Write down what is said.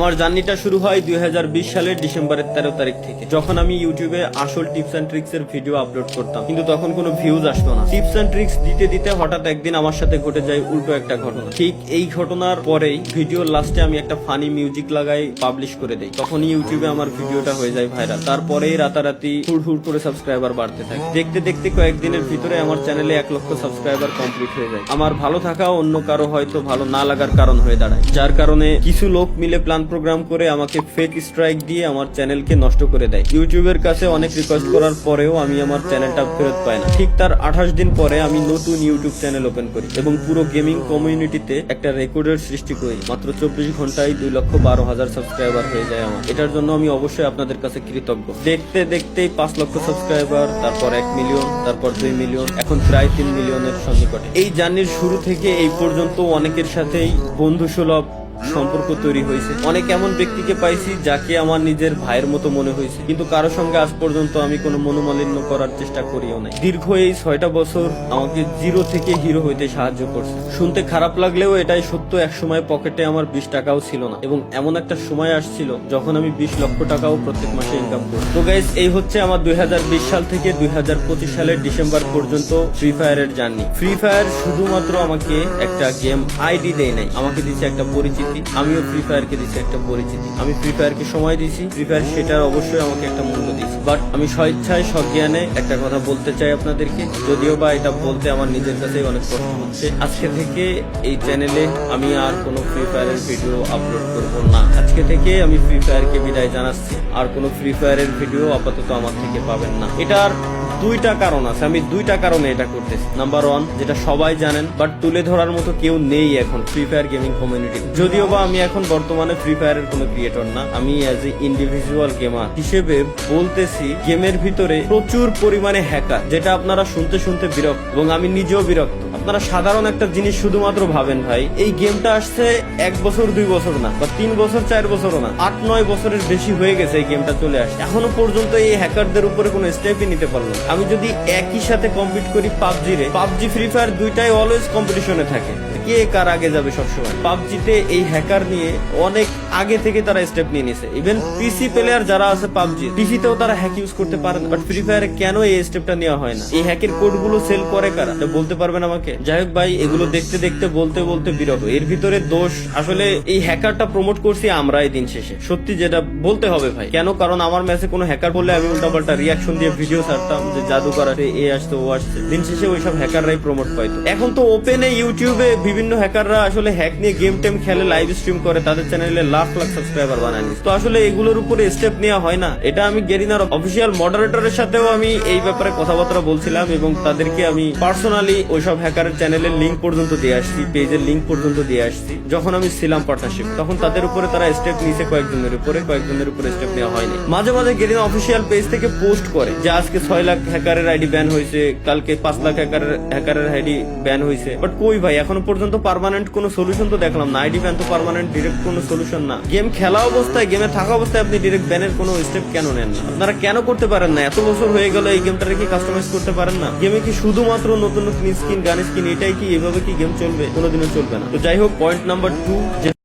আমার জার্নিটা শুরু হয় দুই হাজার বিশ সালের ডিসেম্বরের তেরো তারিখ থেকে, যখন আমি ইউটিউবে আসল টিপস অ্যান্ড ট্রিক্স এর ভিডিও আপলোড করতাম। কিন্তু তখন কোনো ভিউজ আসতো না। টিপস অ্যান্ড ট্রিক্স দিতে দিতে হঠাৎ একদিন আমার সাথে ঘটে যায় উল্টো একটা ঘটনা। ঠিক এই ঘটনার পরেই ভিডিওর লাস্টে আমি একটা ফানি মিউজিক লাগাই পাবলিশ করে দেই। তখনই ইউটিউবে আমার ভিডিওটা হয়ে যায় ভাইরাল তারপরেই রাতারাতি হুড় হুড় করে সাবস্ক্রাইবার বাড়তে থাকে। দেখতে দেখতে কয়েকদিনের ভিতরে আমার চ্যানেলে এক লক্ষ সাবস্ক্রাইবার কমপ্লিট হয়ে যায়। আমার ভালো থাকা অন্য কারও হয়তো ভালো না লাগার কারণ হয়ে দাঁড়ায়। যার কারণে কিছু লোক মিলে প্ল্যান প্রোগ্রাম করে আমাকে ফেক স্ট্রাইক দিয়ে আমার চ্যানেলকে নষ্ট করে দেয়। ইউটিউবের কাছে অনেক রিকোয়েস্ট করার পরেও আমি আমার চ্যানেলটা ফেরত পাই না। ঠিক তার আঠাশ দিন পরে আমি নতুন ইউটিউব চ্যানেল ওপেন করি এবং পুরো গেমিং কমিউনিটিতে একটা রেকর্ডের সৃষ্টি করি। মাত্র চব্বিশ ঘন্টায় দুই লক্ষ বারো হাজার সাবস্ক্রাইবার হয়ে যায় আমার। এটার জন্য আমি অবশ্যই আপনাদের কাছে কৃতজ্ঞ। দেখতে দেখতেই পাঁচ লক্ষ সাবস্ক্রাইবার তারপর এক মিলিয়ন তারপর দুই মিলিয়ন এখন প্রায় তিন মিলিয়নের সন্নিকটে। এই জার্নির শুরু থেকে এই পর্যন্ত অনেকের সাথেই বন্ধু সুলভ সম্পর্ক তৈরি হয়েছে। অনেক এমন ব্যক্তিকে পাইছি যাকে আমার নিজের ভাইয়ের মতো মনে হয়েছে। কিন্তু কারও সঙ্গে আজ পর্যন্ত আমি কোনো মনোমালিন্য করার চেষ্টা করিও নাই। দীর্ঘ এই ছয়টা বছর আমাকে জিরো থেকে হিরো হইতে সাহায্য করছে। শুনতে খারাপ লাগলেও এটাই সত্য এক সময় পকেটে আমার বিশ টাকাও ছিল না। এবং এমন একটা সময় আসছিল যখন আমি বিশ লক্ষ টাকাও প্রত্যেক মাসে ইনকাম করি। তো গাইজ এই হচ্ছে আমার দুই হাজার বিশ সাল থেকে দুই হাজার পঁচিশ সালের ডিসেম্বর পর্যন্ত ফ্রি ফায়ারের জার্নি ফ্রি ফায়ার শুধুমাত্র আমাকে একটা গেম আইডি দেয় নাই। আমাকে দিচ্ছে একটা পরিচিতি। আমিও ফ্রি ফায়ারকে দিচ্ছি একটা পরিচিতি। আমি ফ্রি ফায়ারকে সময় দিয়েছি। ফ্রি ফায়ার সেটার অবশ্যই আমাকে একটা মূল্য দিয়েছে। বাট আমি স্বেচ্ছায় সজ্ঞানে একটা কথা বলতে চাই আপনাদেরকে। যদিও বা এটা বলতে আমার নিজের কাছেই অনেক কষ্ট হচ্ছে। আজকে থেকে এই চ্যানেলে আমি আর কোনো ফ্রি ফায়ারের ভিডিও আপলোড করব না। আজকে থেকে আমি ফ্রি ফায়ারকে বিদায় জানাচ্ছি। আর কোনো ফ্রি ফায়ারের ভিডিও আপাতত আমার থেকে পাবেন না। এটার দুইটা কারণ আছে, আমি দুইটা কারণে এটা করতেছি। নাম্বার ওয়ান যেটা সবাই জানেন বাট তুলে ধরার মতো কেউ নেই এখন ফ্রি ফায়ার গেমিং কমিউনিটি যদিও বা আমি এখন বর্তমানে ফ্রি ফায়ারের কোনো ক্রিয়েটর না, আমি অ্যাজ এ ইন্ডিভিজুয়াল গেমার হিসেবে বলতেছি গেমের ভিতরে প্রচুর পরিমাণে হ্যাকার যেটা আপনারা শুনতে শুনতে বিরক্ত, এবং আমি নিজেও বিরক্ত। আপনারা সাধারণ একটা জিনিস শুধুমাত্র ভাবেন ভাই, এই গেমটা আসছে এক বছর, দুই বছর না, বা তিন বছর, চার বছরও না, আট, নয় বছরের বেশি হয়ে গেছে এই গেমটা চলে আসছে। এখনও পর্যন্ত এই হ্যাকারদের উপরে কোনো স্টেপই নিতে পারল না। আমি যদি একই সাথে কম্পিট করি পাবজি রে, পাবজি ফ্রি ফায়ার দুইটাই অলওয়েজ কম্পিটিশনে থাকে। কে কার আগে যাবে সবসময়। পাবজিতে এই হ্যাকার নিয়ে অনেক আগে থেকে তারা স্টেপ নিয়ে নিছে। ইভেন পিসি প্লেয়ার যারা আছে পাবজি পিসিতেও তারা হ্যাক ইউজ করতে পারে না বাট ফ্রি ফায়ারে কেন এই স্টেপটা নেওয়া হয় না? এই হ্যাকের কোডগুলো সেল করে? কারা বলতে পারবেন আমাকে? যাই হোক ভাই, এগুলো দেখতে দেখতে, বলতে বলতে বিরক্ত। এর ভিতরে দোষ, আসলে এই হ্যাকারটা প্রমোট করছি আমরাই দিন শেষে। সত্যি যেটা বলতে হবে ভাই। কেন? কারণ আমার ম্যাচে কোনো হ্যাকার বললে আমি উল্টাপাল্টা রিয়াকশন দিয়ে ভিডিও ছাড়তাম যে জাদু করাতে এ আসছে, ও আসছে। দিন শেষে ওইসব হ্যাকাররাই প্রমোট পাইতো। এখন তো ওপেনে ইউটিউবে বিভিন্ন হ্যাকাররা আসলে হ্যাক নিয়ে গেম টেম খেলে লাইভ স্ট্রিম করে, তাদের চ্যানেলে লাখ লাখ সাবস্ক্রাইবার বানায় তো আসলে এগুলোর উপরে স্টেপ নেওয়া হয় না। এটা আমি গেরিনার অফিসিয়াল মডারেটরের সাথেও আমি এই ব্যাপারে কথাবার্তা বলছিলাম এবং তাদেরকে আমি পার্সোনালি ওইসব হ্যাকারের চ্যানেলের লিঙ্ক পর্যন্ত দিয়ে আসছি পেজের লিঙ্ক পর্যন্ত দিয়ে আসছি। যখন আমি ছিলাম পার্টনারশিপ তখন তাদের উপরে তারা স্টেপ নিয়েছে কয়েকজনের উপরে কয়েকজনের উপরে স্টেপ নেওয়া হয়নি। মাঝে মাঝে গেরিনা অফিসিয়াল পেজ থেকে পোস্ট করে যে আজকে ছয় লাখ হ্যাকারের আইডি ব্যান হয়েছে, কালকে পাঁচ লাখ হ্যাকারের হ্যাকারের আইডি ব্যান হয়েছে। বাট কই ভাই, এখনও পর্যন্ত পার্মানেন্ট কোনো সলিউশন তো দেখলাম না। আইডি ব্যান তো পার্মানেন্ট ডিরেক্ট কোনো সলিউশন না। গেম খেলা অবস্থায় গেমে থাকা অবস্থায় আপনি ডিরেক্ট ব্যানের কোনো স্টেপ কেন নেন না? আপনারা কেন করতে পারেন না? এত বছর হয়ে গেল এই গেমটারে কি কাস্টমাইজ করতে পারেন না? গেমে কি শুধুমাত্র নতুন নতুন স্কিন গান স্কিন এটাই কি, এভাবে কি গেম চলবে? কোনোদিনও চলবে না। তো যাই হোক পয়েন্ট নাম্বার টু